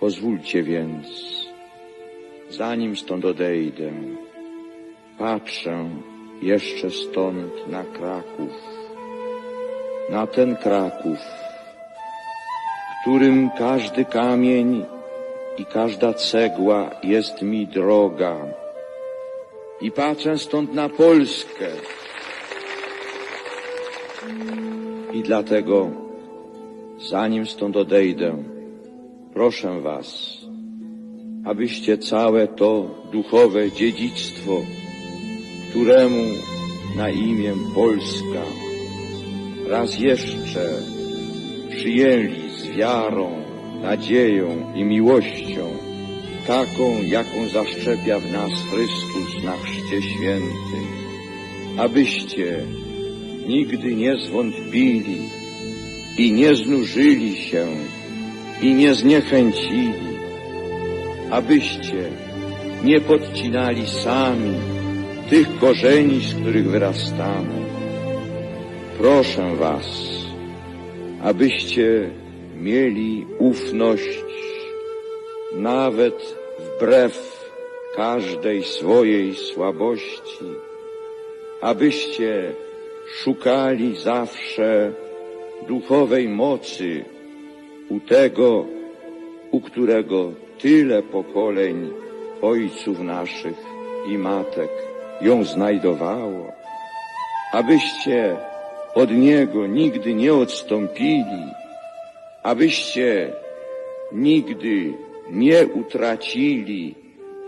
Pozwólcie więc, zanim stąd odejdę, patrzę jeszcze stąd na Kraków, na ten Kraków, którym każdy kamień i każda cegła jest mi droga. I patrzę stąd na Polskę. I dlatego, zanim stąd odejdę, proszę Was, abyście całe to duchowe dziedzictwo, któremu na imię Polska raz jeszcze przyjęli z wiarą, nadzieją i miłością, taką, jaką zaszczepia w nas Chrystus na chrzcie świętym, abyście nigdy nie zwątpili i nie znużyli się i nie zniechęcili, abyście nie podcinali sami tych korzeni, z których wyrastamy. Proszę Was, abyście mieli ufność nawet wbrew każdej swojej słabości, abyście szukali zawsze duchowej mocy u tego, u którego tyle pokoleń ojców naszych i matek ją znajdowało, abyście od Niego nigdy nie odstąpili, abyście nigdy nie utracili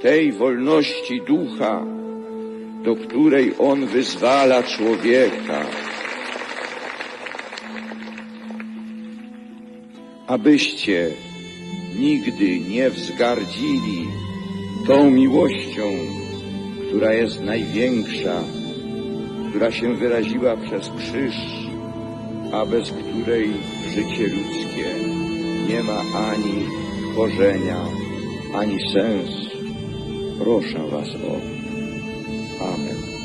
tej wolności ducha, do której On wyzwala człowieka. Abyście nigdy nie wzgardzili tą miłością, która jest największa, która się wyraziła przez krzyż, a bez której życie ludzkie nie ma ani korzenia, ani sensu. Proszę Was o. Amen.